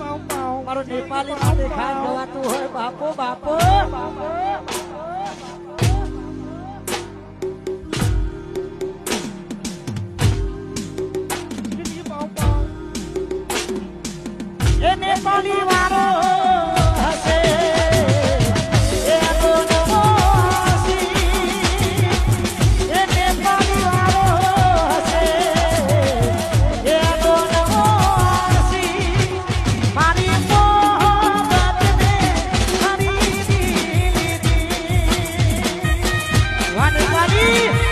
મારો નેપાલી ના દેખાય જવાતું હોય બાપો બાપો. એ નેપાલી વાટ